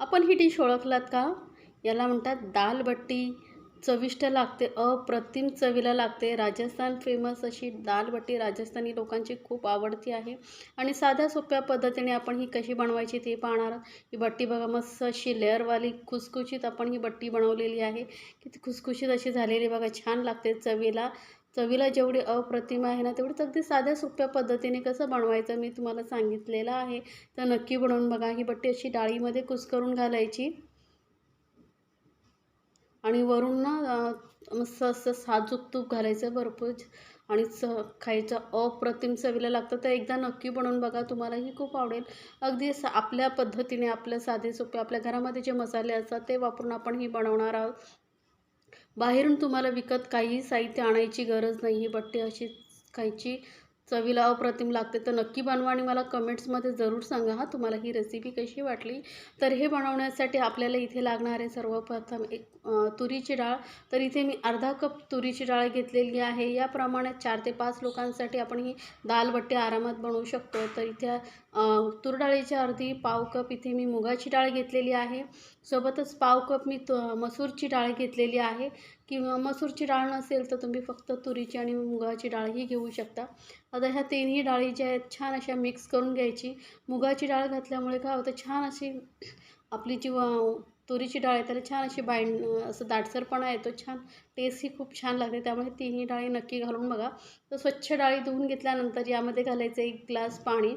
आपण ही डिश ओळखलात का? याला म्हणतात दाल बट्टी. चविष्ट लागते अप्रतिम चवीला लागते. राजस्थान फेमस अशी दालबट्टी राजस्थानी लोकांची खूप आवडती आहे. आणि साध्या सोप्या पद्धतीने आपण ही कशी बनवायची ते पाहणार ही बट्टी बघा मस्त अशी लेअरवाली खुसखुशीत आपण ही बट्टी बनवलेली आहे. किती खुसखुशीत अशी झालेली बघा छान लागते चवीला. चवीला जेवढी अप्रतिम आहे ना तेवढीच अगदी साध्या सोप्या पद्धतीने कसं बनवायचं मी तुम्हाला सांगितलेलं आहे. तर नक्की बनवून बघा. ही बट्टी अशी डाळीमध्ये कुस्करून घालायची. आणि वरून ना मस्त असं साजूक तूप घालायचं भरपूर. आणि च खायचं अप्रतिम चवीला लागतं. तर एकदा नक्की बनवून बघा. तुम्हालाही खूप आवडेल. अगदी सा आपल्या पद्धतीने आपल्या साधे सोपे आपल्या घरामध्ये जे मसाले असतात ते वापरून आपण ही बनवणार आहोत. बाहेरून तुम्हाला विकत काही साहित्य आणायची गरज नाही ही बट्टी अशी खायची चवीला अप्रतिम लागते. तर नक्की बनवा आणि मला कमेंट्समध्ये जरूर सांगा हा तुम्हाला ही रेसिपी कशी वाटली? तर हे बनवण्यासाठी आपल्याला इथे लागणारे सर्वप्रथम एक तुरीची डाळ. तर इथे मी अर्धा कप तुरीची डाळ घेतलेली आहे. या प्रमाणात चार ते पाच लोकांसाठी आपण ही दालबट्टे आरामात बनवू शकतो. तर इथे तूर डाळीची अर्धी पाव कप इथे मी मुगाची डाळ घेतलेली आहे. सोबतच पाव कप मी त मसूरची डाळ घेतलेली आहे. किंवा मसूरची डाळ नसेल तर तुम्ही फक्त तुरीची आणि मुगाची डाळही घेऊ शकता. आता ह्या तिन्ही डाळी ज्या आहेत छान अशा मिक्स करून घ्यायची. मुगाची डाळ घातल्यामुळे काय होतं छान अशी आपली जी तुरीची डाळ आहे त्याला छान अशी बाइंड असं दाटसरपणा येतो. छान टेस्टही खूप छान लागते. त्यामुळे तिन्ही डाळी नक्की घालून बघा. तर स्वच्छ डाळी धुवून घेतल्यानंतर यामध्ये घालायचं एक ग्लास पाणी.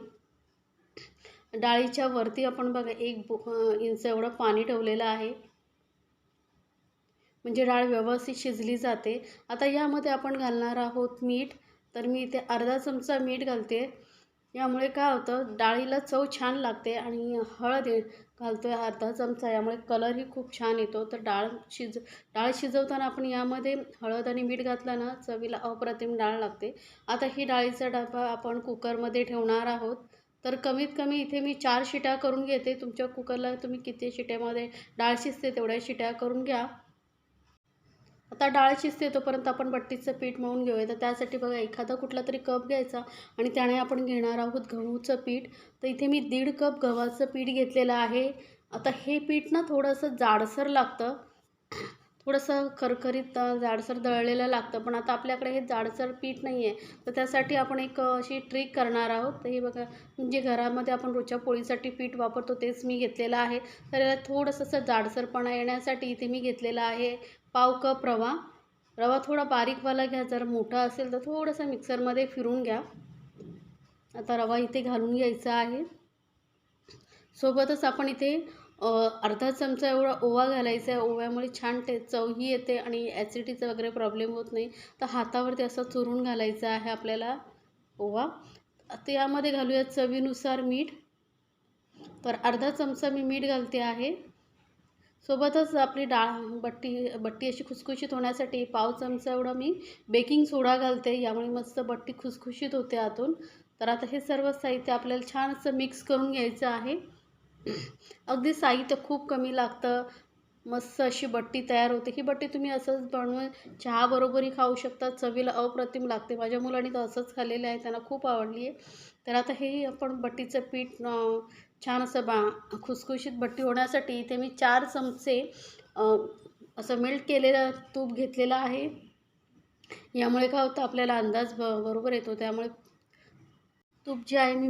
डाळीच्या वरती आपण बघा एक इंच एवढं पाणी ठेवलेलं आहे. म्हणजे डाळ व्यवस्थित शिजली जाते. आता यामध्ये आपण घालणार आहोत मीठ. तर मी इथे अर्धा चमचा मीठ घालते. यामुळे काय होतं डाळीला चव छान लागते आणि हळद घालतो आहे अर्धा चमचा. यामुळे कलरही खूप छान येतो. तर डाळ शिज डाळ शिजवताना आपण यामध्ये हळद आणि मीठ घातलं ना चवीला अप्रतिम डाळ लागते. आता ही डाळीचा डबा आपण कुकरमध्ये ठेवणार आहोत. तर कमीत कमी इथे मी चार शिट्या करून घेते. तुमच्या कुकरला तुम्ही किती शिट्यामध्ये डाळ शिजते तेवढ्या शिट्या करून घ्या. आता डाळ शिजते तोपर्यंत आपण बट्टीचं पीठ मळून घेऊया. तर त्यासाठी बघा एखादा कुठला तरी कप घ्यायचा आणि त्याने आपण घेणार आहोत गहूचं पीठ. तर इथे मी दीड कप गव्हाचं पीठ घेतलेलं आहे. आता हे पीठ ना थोडंसं जाडसर लागतं. थोडंसं खरखरीत जाडसर दळलेलं लागतं पण आता आपल्याकडे हे जाडसर पीठ नाही आहे तर त्यासाठी आपण एक अशी ट्रिक करणार आहोत. तर हे बघा म्हणजे घरामध्ये आपण रोजच्या पोळीसाठी पीठ वापरतो तेच मी घेतलेलं आहे. तर याला थोडंसं असं जाडसरपणा येण्यासाठी इथे मी घेतलेलं आहे पाव कप रवा. रवा थोडा बारीकवाला घ्या जर मोठा असेल तर थोडंसं मिक्सरमध्ये फिरून घ्या. आता रवा इथे घालून घ्यायचा आहे. सोबतच आपण इथे अर्धा चमचा एवढा ओवा घालायचा आहे. ओव्यामुळे छान टे चवही येते आणि ॲसिडिटीचा वगैरे प्रॉब्लेम होत नाही. तर हातावरती असं चुरून घालायचं आहे आपल्याला ओवा. तर यामध्ये घालूया चवीनुसार मीठ. तर अर्धा चमचा मी मीठ घालते आहे. सोबतच आपली डाळ बट्टी बट्टी अशी खुसखुशीत होण्यासाठी पाव चमचा एवढा मी बेकिंग सोडा घालते. यामुळे मस्त बट्टी खुसखुशीत होते आतून. तर आता हे सर्व साहित्य आपल्याला छान असं मिक्स करून घ्यायचं आहे. अगदी साहित्य खूप कमी लागतं. मस्त अशी बट्टी तयार होते. ही बट्टी तुम्ही असंच बनवून चहाबरोबरही खाऊ शकता. चवीला अप्रतिम लागते. माझ्या मुलांनी तर असंच खाल्लेलं आहे. त्यांना खूप आवडली आहे तर आता हे आपण बट्टीचं पीठ छान असं बा खुसखुशीत बट्टी होण्यासाठी इथे मी चार चमचे असं मेल्ट केलेलं तूप घेतलेलं आहे. यामुळे काय होतं? आपल्याला अंदाज ब बरोबर येतो. त्यामुळे तूप जे आहे मी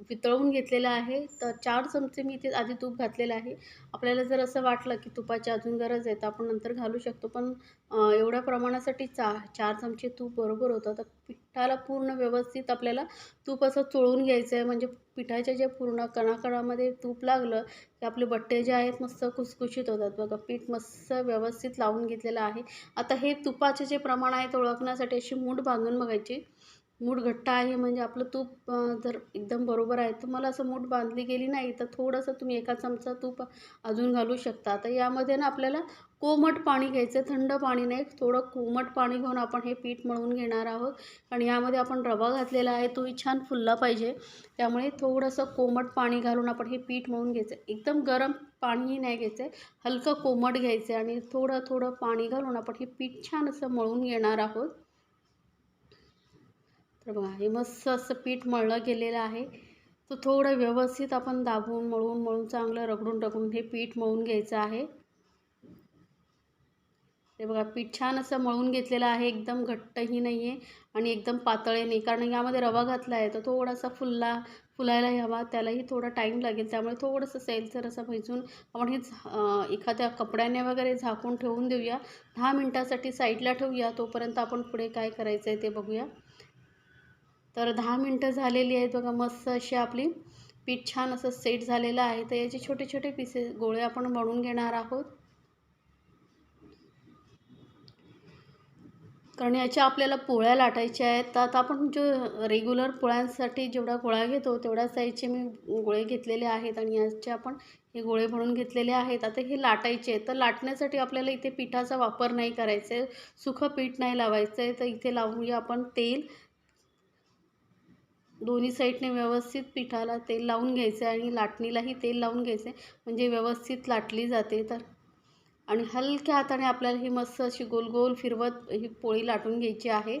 वितळवून घेतलेलं आहे. तर चार चमचे मी इथे आधी तूप घातलेलं आहे. आपल्याला जर असं वाटलं की तुपाची अजून गरज आहे तर आपण नंतर घालू शकतो. पण एवढ्या प्रमाणासाठी चा चार चमचे तूप बरोबर होतं. तर पिठाला पूर्ण व्यवस्थित आपल्याला तूप असं चोळून घ्यायचं आहे म्हणजे पिठाच्या ज्या पूर्ण कणाकणामध्ये तूप लागलं की आपले बट्टे जे आहेत मस्त कुसकुशीत होतात. बघा पीठ मस्त व्यवस्थित लावून घेतलेलं आहे. आता हे तुपाचे जे प्रमाण आहे ते ओळखण्यासाठी अशी मूठ बांधून बघायची. मूठ घट्ट आहे म्हणजे आपलं तूप जर एकदम बरोबर आहे तुम्हाला असं मूठ बांधली गेली नाही तर थोडंसं तुम्ही एका चमचा तूप अजून घालू शकता. तर यामध्ये ना आपल्याला कोमट पाणी घ्यायचं थंड पाणी नाही थोडं कोमट पाणी घेऊन आपण हे पीठ मळून घेणार आहोत. आणि यामध्ये आपण रवा घातलेला आहे तोही छान फुलला पाहिजे. त्यामुळे थोडंसं कोमट पाणी घालून आपण हे पीठ मळून घ्यायचं एकदम गरम पाणीही नाही घ्यायचं आहे हलकं कोमट घ्यायचं आहे आणि थोडं थोडं पाणी घालून आपण हे पीठ छान असं मळून घेणार आहोत. तर बघा हे मस्त असं पीठ मळलं गेलेलं आहे. तर थोडं व्यवस्थित आपण दाबून मळून मळून चांगलं रगडून रगडून हे पीठ मळून घ्यायचं आहे. ते बघा पीठ छान असं मळून घेतलेलं आहे. एकदम घट्टही नाही आहे आणि एकदम पातळही नाही. कारण यामध्ये रवा घातला आहे तर थोडासा फुलला फुलायला हवा. त्यालाही थोडा टाईम लागेल. त्यामुळे थोडंसं सैलसर असं भाजून आपण हे एखाद्या कपड्याने वगैरे झाकून ठेवून देऊया. दहा मिनटासाठी साईडला ठेवूया. तोपर्यंत आपण पुढे काय करायचं आहे ते बघूया. तर दहा मिनटं झालेली आहेत बघा मस्त अशी आपली पीठ छान असं सेट झालेलं आहे. तर याचे छोटे छोटे पीसेस गोळे आपण बनवून घेणार आहोत. कारण याच्या आपल्याला पोळ्या लाटायच्या आहेत. तर आता आपण जो रेग्युलर पोळ्यांसाठी जेवढा गोळा घेतो तेवढ्या साईजचे मी गोळे घेतलेले आहेत आणि याचे आपण हे गोळे बनवून घेतलेले आहेत. आता हे लाटायचे आहेत. तर लाटण्यासाठी आपल्याला इथे पिठाचा वापर नाही करायचा आहे. सुखं पीठ नाही लावायचं आहे. तर इथे लावूया आपण तेल. दोन्ही साईडने व्यवस्थित पिठाला तेल लावून घ्यायचं आहे आणि लाटणीलाही तेल लावून घ्यायचं आहे म्हणजे व्यवस्थित लाटली जाते तर. आणि हलक्या हाताने आपल्याला ही मस्त अशी गोल गोल फिरवत ही पोळी लाटून घ्यायची आहे.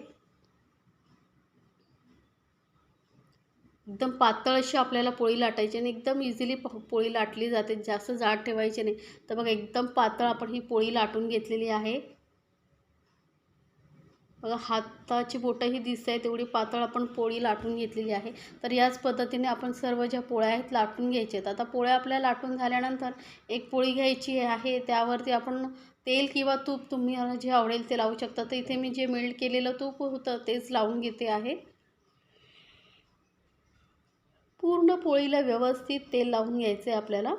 एकदम पातळ अशी आपल्याला पोळी लाटायची आणि एकदम इझिली पोळी लाटली जाते. जास्त जाड ठेवायची नाही. तर बघा एकदम पातळ आपण ही पोळी लाटून घेतलेली आहे. बघा हाताची बोटंही दिसत आहे तेवढी पातळ आपण पोळी लाटून घेतलेली आहे. तर याच पद्धतीने आपण सर्व ज्या पोळ्या आहेत लाटून घ्यायच्या आहेत. आता पोळ्या आपल्या लाटून झाल्यानंतर एक पोळी घ्यायची आहे त्यावरती आपण तेल किंवा तूप तुम्ही जे आवडेल ते लावू शकता. तर इथे मी जे मेल्ट केलेलं तूप होतं तेच लावून घेते आहे. पूर्ण पोळीला व्यवस्थित तेल लावून घ्यायचं आहे आपल्याला.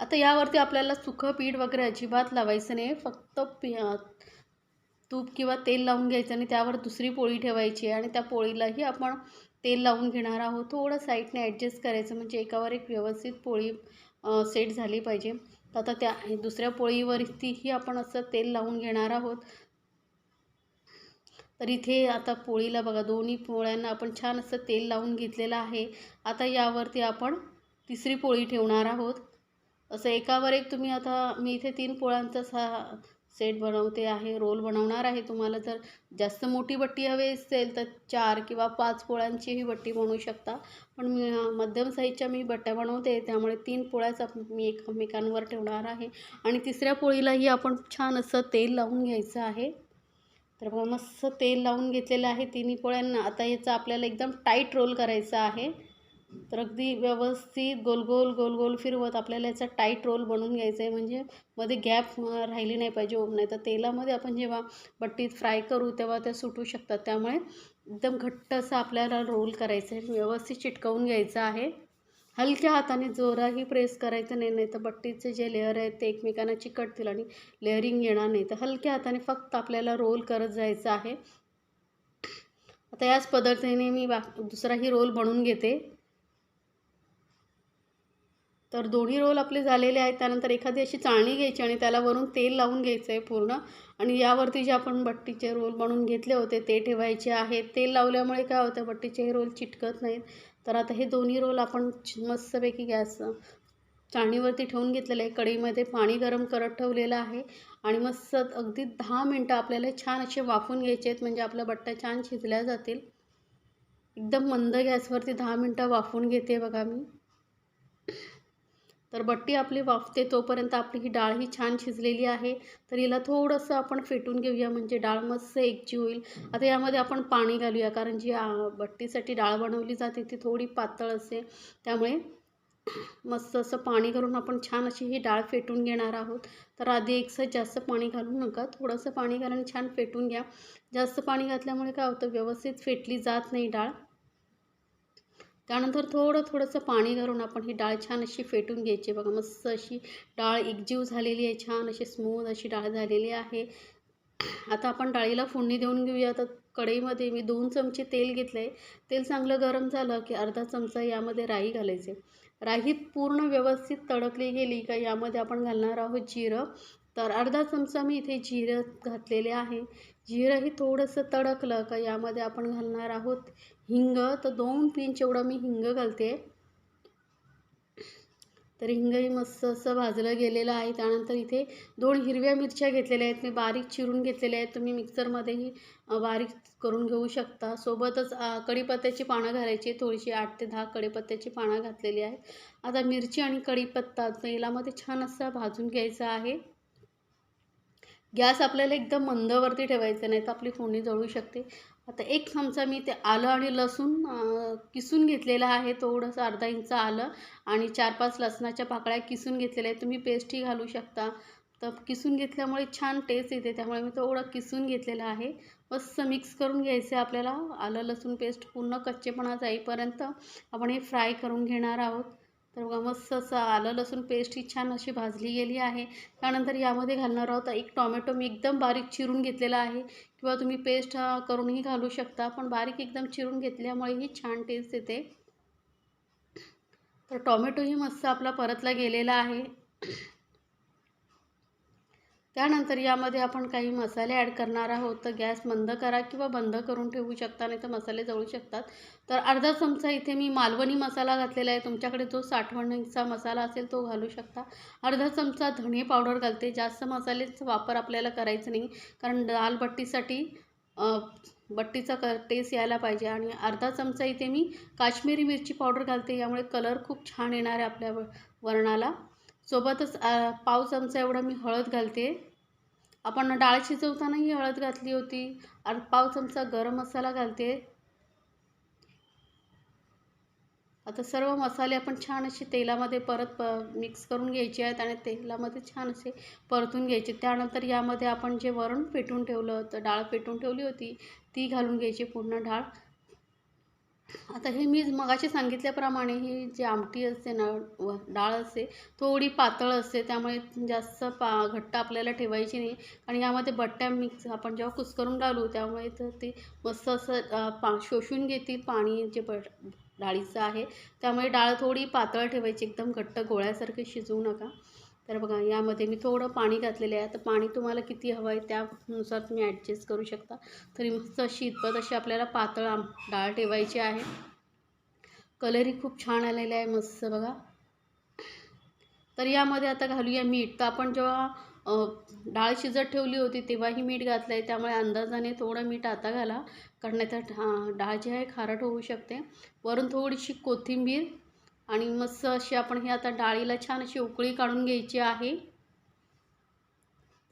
आता यावरती आपल्याला सुखं पीठ वगैरे अजिबात लावायचं नाही फक्त पी तूप किंवा तेल लावून घ्यायचं आणि त्यावर दुसरी पोळी ठेवायची आणि त्या पोळीलाही आपण तेल लावून घेणार आहोत. थोडं साईडने ॲडजस्ट करायचं म्हणजे एकावर एक व्यवस्थित पोळी सेट झाली पाहिजे. तर आता त्या दुसऱ्या पोळीवरतीही आपण असं तेल लावून घेणार आहोत. तर इथे आता पोळीला बघा दोन्ही पोळ्यांना आपण छान असं तेल लावून घेतलेलं आहे. आता यावरती आपण तिसरी पोळी ठेवणार आहोत. असं एकावर एक तुम्ही आता मी इथे तीन पोळ्यांचा सा सेट बनवते आहे रोल बनवणार आहे तुम्हाला. जर जास्त मोठी बट्टी हवी असेल तर चार किंवा पाच पोळ्यांचीही बट्टी बनवू शकता. पण मी मध्यम साईजच्या मी बट्ट्या बनवते त्यामुळे तीन पोळ्याच मी एकमेकांवर ठेवणार आहे. आणि तिसऱ्या पोळीलाही आपण छान असं तेल लावून घ्यायचं आहे. तर मग मस्त तेल लावून घेतलेलं आहे तिन्ही पोळ्यांना. आता याचा आपल्याला एकदम टाईट रोल करायचा आहे. तर अगदी व्यवस्थित गोल गोल गोल गोल फिरवत आपल्याला याचा टाईट रोल बनवून घ्यायचा आहे म्हणजे मध्ये गॅप राहिली नाही पाहिजे नाही तर तेलामध्ये आपण जेव्हा बट्टीत फ्राय करू तेव्हा त्या सुटू शकतात. त्यामुळे एकदम घट्ट असं आपल्याला रोल करायचं आहे व्यवस्थित चिटकवून घ्यायचं आहे. हलक्या हाताने जोराही प्रेस करायचं नाही नाही तर बट्टीचे जे लेअर आहेत ते एकमेकांना चिकटतील आणि लेअरिंग येणार नाही. तर हलक्या हाताने फक्त आपल्याला रोल करत जायचं आहे. आता याच पद्धतीने मी बा दुसराही रोल बनवून घेते. तर दोन्ही रोल आपले झालेले आहेत. त्यानंतर एखादी अशी चाळणी घ्यायची आणि त्याला वरून तेल लावून घ्यायचं आहे पूर्ण. आणि यावरती जे आपण बट्टीचे रोल बनवून घेतले होते ते ठेवायचे आहेत. तेल लावल्यामुळे काय होतं बट्टीचे हे रोल चिटकत नाहीत. तर आता हे दोन्ही रोल आपण मस्तपैकी गॅस चाळणीवरती ठेवून घेतलेलं आहे कढईमध्ये पाणी गरम करत ठेवलेलं आहे. आणि मस्त अगदी दहा मिनटं आपल्याला छान असे वाफून घ्यायचे आहेत. म्हणजे आपल्या बट्ट्या छान शिजल्या जातील. एकदम मंद गॅसवरती दहा मिनटं वाफून घेते बघा मी. तर बट्टी आपली वाफते तोपर्यंत आपली ही डाळ ही छान शिजलेली आहे. तर हिला थोडंसं आपण फेटून घेऊया म्हणजे डाळ मस्त एकजीव होईल. आता यामध्ये आपण पाणी घालूया कारण जी बट्टीसाठी डाळ बनवली जाते ती थोडी पातळ असते त्यामुळे मस्त असं पाणी घालून आपण छान अशी ही डाळ फेटून घेणार आहोत. तर आधी एकसं जास्त पाणी घालू नका थोडंसं पाणी घालून छान फेटून घ्या. जास्त पाणी घातल्यामुळे काय होतं व्यवस्थित फेटली जात नाही डाळ. त्यानंतर थोडं थोडंसं पाणी घालून आपण ही डाळ छान अशी फेटून घ्यायची. बघा मस्त अशी डाळ एकजीव झालेली आहे छान अशी स्मूथ अशी डाळ झालेली आहे. आता आपण डाळीला फोडणी देऊन घेऊया. तर कढईमध्ये मी दोन चमचे तेल घेतलं आहे तेल चांगलं गरम झालं की अर्धा चमचा यामध्ये राई घालायचे. राही पूर्ण व्यवस्थित तडकली गेली का यामध्ये आपण घालणार आहोत जिरं. तर अर्धा चमचा मी इथे जिरं घातलेले आहे. जिरंही थोडंसं तडकलं का यामध्ये आपण घालणार आहोत हिंग तर दोन पिंच एवढं मी हिंग घालते. तर हिंगही मस्त असं भाजलं गेलेलं आहे. त्यानंतर इथे दोन हिरव्या मिरच्या घेतलेल्या आहेत. मी बारीक चिरून घेतलेल्या आहेत. तुम्ही मिक्सरमध्येही बारीक करून घेऊ शकता. सोबतच कढीपत्त्याची पानं घालायची थोडीशी आठ ते दहा कढीपत्त्याची पानं घातलेली आहेत. आता मिरची आणि कढीपत्ता तेलामध्ये छान असा भाजून घ्यायचा आहे. गॅस आपल्याला एकदम मंदवरती ठेवायचा नाही तर आपली फोडणी जळू शकते. आता एक चमचा मी ते आलं आणि लसूण किसून घेतलेलं आहे. थोडंसं अर्धा इंच आलं आणि चार पाच लसणाच्या पाकळ्या किसून घेतलेल्या आहेत. तुम्ही पेस्टही घालू शकता. तर किसून घेतल्यामुळे छान टेस्ट येते. त्यामुळे मी थोडं किसून घेतलेलं आहे. मस्त मिक्स करून घ्यायचं आहे आपल्याला. आलं लसूण पेस्ट पूर्ण कच्चेपणा जाईपर्यंत आपण हे फ्राय करून घेणार आहोत. तर बघा मस्त असं आलं लसूण पेस्ट ही छान अशी भाजली गेली आहे. त्यानंतर यामध्ये घालणार आहोत एक टॉमॅटो मी एकदम बारीक चिरून घेतलेला आहे. किंवा तुम्ही पेस्ट करूनही घालू शकता पण बारीक एकदम चिरून घेतल्यामुळे ही छान टेस्ट येते. तर टॉमॅटोही मस्त आपला परतला गेलेला आहे. त्यानंतर यामध्ये आपण काही मसाले ॲड करणार आहोत. तर गॅस मंद करा किंवा बंद करून ठेवू शकता नाही तर मसाले जळू शकतात. तर अर्धा चमचा इथे मी मालवणी मसाला घातलेला आहे. तुमच्याकडे जो साठवणीचा मसाला असेल तो घालू शकता. अर्धा चमचा धणे पावडर घालते. जास्त मसाल्याचा वापर आपल्याला करायचा नाही. कारण दाल बट्टीसाठी बट्टीचा क टेस्ट यायला पाहिजे. आणि अर्धा चमचा इथे मी काश्मीरी मिरची पावडर घालते. यामुळे कलर खूप छान येणार आहे आपल्या व- वरणाला. सोबतच पाव चमचा एवढा मी हळद घालते. आपण डाळ शिजवतानाही हळद घातली होती. अर्ध पाव चमचा गरम मसाला घालते. आता सर्व मसाले आपण छान असे तेलामध्ये परत प मिक्स करून घ्यायचे आहेत आणि तेलामध्ये छान असे परतून घ्यायचे. त्यानंतर यामध्ये आपण जे वरण पेटून ठेवलं होतं डाळ पेटून ठेवली होती ती घालून घ्यायची. पूर्ण डाळ आता हे मी मगाशी सांगितल्याप्रमाणे ही जी आमटी असते ना व डाळ असते थोडी पातळ असते त्यामुळे जास्त पा घट्ट आपल्याला ठेवायची नाही. आणि यामध्ये बट्ट्या मिक्स आपण जेव्हा कुस्करून घालू त्यामुळे तर ते मस्त असं पा शोषून घेतील पाणी जे ब डाळीचं आहे. त्यामुळे डाळ थोडी पातळ ठेवायची एकदम घट्ट गोळ्यासारखे शिजवू नका. तर बघा यामध्ये मी थोडं पाणी घातलेलं आहे. तर पाणी तुम्हाला किती हवं आहे त्यानुसार तुम्ही ॲडजस्ट करू शकता. तरी मस्त अशी इतपत अशी आपल्याला पातळ आम डाळ ठेवायची आहे. कलरही खूप छान आलेला आहे मस्त बघा. तर यामध्ये आता घालूया मीठ. तर आपण जेव्हा डाळ शिजत ठेवली होती तेव्हाही मीठ घातलं आहे त्यामुळे अंदाजाने थोडं मीठ आता घाला. कारण नाही तर डाळ जी आहे खारट होऊ शकते. वरून थोडीशी कोथिंबीर आणि मस्त अशी आपण हे आता डाळीला छान अशी उकळी काढून घ्यायची आहे.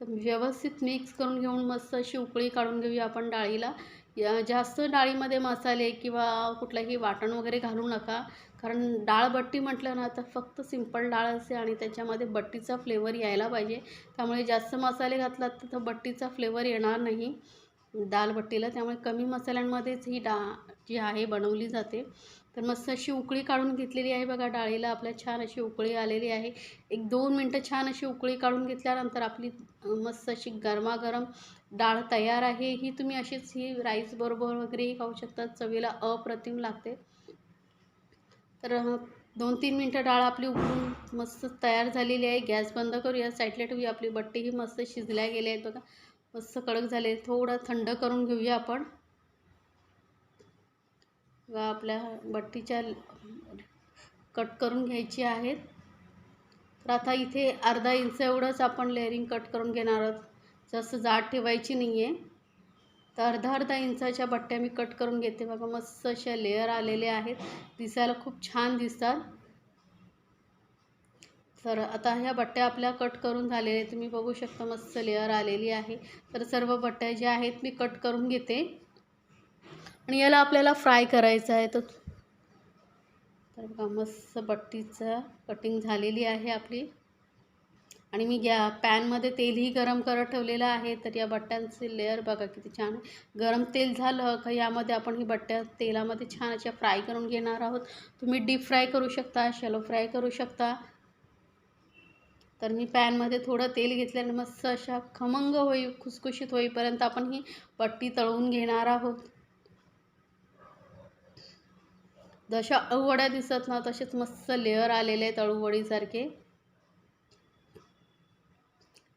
तर व्यवस्थित मिक्स करून घेऊन मस्त अशी उकळी काढून घेऊया आपण डाळीला. या जास्त डाळीमध्ये मसाले किंवा कुठलंही वाटण वगैरे घालू नका. कारण डाळ बट्टी म्हटलं ना तर फक्त सिंपल डाळ असते आणि त्याच्यामध्ये बट्टीचा फ्लेवर यायला पाहिजे. त्यामुळे जास्त मसाले घातलात तर बट्टीचा फ्लेवर येणार नाही. दाल बट्टीला त्यामुळे कमी मसाल्यांमध्येच ही डा जी आहे बनवली जाते. तर मस्त अशी उकळी काढून घेतलेली आहे बघा डाळीला आपल्या छान अशी उकळी आलेली आहे. एक दोन मिनटं छान अशी उकळी काढून घेतल्यानंतर आपली मस्त अशी गरमागरम डाळ तयार आहे. ही तुम्ही अशीच ही राईस बरोबर वगैरेही खाऊ शकता. चवीला अप्रतिम लागते. तर दोन तीन मिनटं डाळ आपली उकळून मस्त तयार झालेली आहे. गॅस बंद करूया. साईडला ठेवूया. आपली बट्टीही मस्त शिजल्या गेल्या आहेत बघा. मस्त कडक झाले. थोडं थंड करून घेऊया आपण. आपल्या बट्टीच्या कट करून घ्यायची आहेत. तर आता इथे अर्धा इंच एवढंच आपण लेअरिंग कट करून घेणार आहोत. जास्त जाड ठेवायची नाही आहे तर अर्धा अर्धा इंचाच्या बट्ट्या मी कट करून घेते. बघा मस्त अशा लेअर आलेले आहेत. दिसायला खूप छान दिसतात. तर आता ह्या बट्ट्या आपल्या कट करून झालेल्या आहेत. तुम्ही बघू शकता मस्त लेअर आलेली आहे. तर सर्व बट्ट्या ज्या आहेत मी कट करून घेते. आणि याला आपल्याला फ्राय करायचं आहे. तर तर बघा मस्त बट्टीचं कटिंग झालेली आहे आपली. आणि मी गॅ पॅनमध्ये तेलही गरम करत ठेवलेलं आहे. तर या बट्ट्यांचे लेअर बघा किती छान गरम तेल झालं का यामध्ये आपण ही बट्ट्या तेलामध्ये छान अशा फ्राय करून घेणार आहोत. तुम्ही डीप फ्राय करू शकता शॅलो फ्राय करू शकता. तर मी पॅनमध्ये थोडं तेल घेतल्याने मस्त अशा खमंग होई खुसखुशीत होईपर्यंत आपण ही बट्टी तळून घेणार आहोत. जशा अळूवड्या दिसत ना तसेच मस्त लेअर आलेले आहेत अळूवडीसारखे.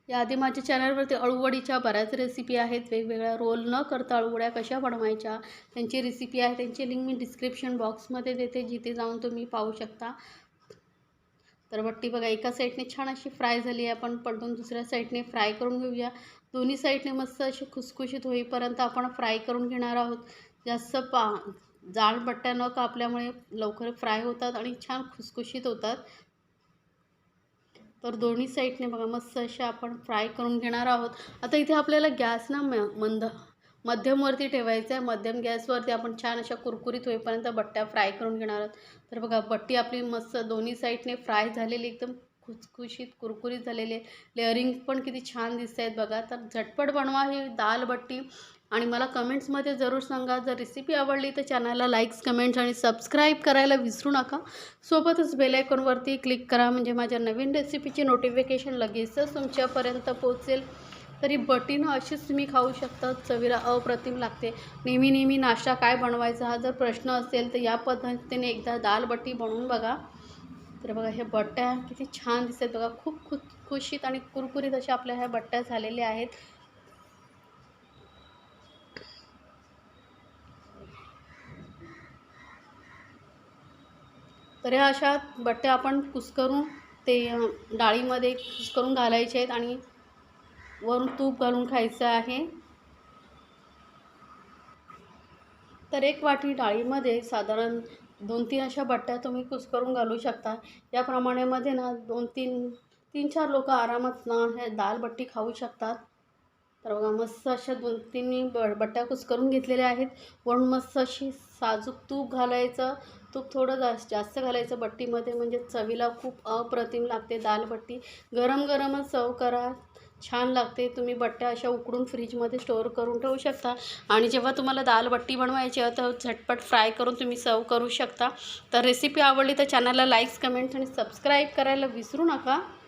याआधी माझ्या चॅनलवरती अळूवडीच्या बऱ्याच रेसिपी आहेत. वेगवेगळ्या रोल न करता अळूवड्या कशा बनवायच्या त्यांची रेसिपी आहे. त्यांची लिंक मी डिस्क्रिप्शन बॉक्समध्ये देते जिथे जाऊन तुम्ही पाहू शकता. तर बट्टी बघा एका साईडने छान अशी फ्राय झाली आहे. आपण पलटून दुसऱ्या साईडने फ्राय करून घेऊया. दोन्ही साईडने मस्त अशी खुसखुशीत होईपर्यंत आपण फ्राय करून घेणार आहोत. जास्त पा जाड बट्ट्या न कापल्यामुळे लवकर फ्राय होतात आणि छान खुसखुशीत होतात. तर दोन्ही साईडने बघा मस्त अशा आपण फ्राय करून घेणार आहोत. आता इथे आपल्याला गॅस ना म मंद मध्यमवरती ठेवायचं आहे. मध्यम गॅसवरती आपण छान अशा कुरकुरीत होईपर्यंत बट्ट्या फ्राय करून घेणार आहोत. तर बघा बट्टी आपली मस्त दोन्ही साईडने फ्राय झालेली एकदम खुसखुशीत कुरकुरीत झालेली आहे. लेअरिंग पण किती छान दिसत आहेत बघा. तर झटपट बनवा ही दाल बट्टी. आणि मला कमेंट्समध्ये जरूर सांगा. जर रेसिपी आवडली तर चॅनलला लाईक्स कमेंट्स आणि सबस्क्राईब करायला विसरू नका. सोबतच बेलायकॉनवरती क्लिक करा. म्हणजे माझ्या नवीन रेसिपीची नोटिफिकेशन लगेचच तुमच्यापर्यंत पोहोचेल. तरी बटीनं अशीच तुम्ही खाऊ शकता. चवीला अप्रतिम लागते. नेहमी नेहमी नाश्ता काय बनवायचा हा जर प्रश्न असेल तर या पद्धतीने एकदा दाल बट्टी बनवून बघा. तर बघा हे बट्ट्या किती छान दिसतात. बघा खूप खुश खुशीत आणि कुरकुरीत अशा आपल्या ह्या बट्ट्या झालेल्या आहेत. तर ह्या अशा बट्ट्या आपण कुस्करून ते डाळीमध्ये कुस्करून घालायचे आहेत आणि वरून तूप घालून खायचं आहे. तर एक वाटी डाळीमध्ये साधारण दोन तीन अशा बट्ट्या तुम्ही कुस्करून घालू शकता. या मध्ये ना दोन तीन तीन चार लोक आरामात ना हे दाल बट्टी खाऊ शकतात. तर बघा मस्त अशा दोन तीन ब बट्ट्या कुस्करून घेतलेल्या आहेत. वरून मस्त अशी साजूक तूप घालायचं. तूप थोडं जास्त जास्त घालायचं बट्टीमध्ये म्हणजे चवीला खूप अप्रतिम लागते दाल बट्टी. गरम गरमच सर्व करा. छान लागते. तुम्ही बट्ट्या अशा उकडून फ्रीजमध्ये स्टोअर करून ठेवू शकता. आणि जेव्हा तुम्हाला दाल बट्टी बनवायची आहे तर झटपट फ्राय करून तुम्ही सर्व करू शकता. तर रेसिपी आवडली तर चॅनलला लाईक्स कमेंट्स आणि सबस्क्राईब करायला विसरू नका.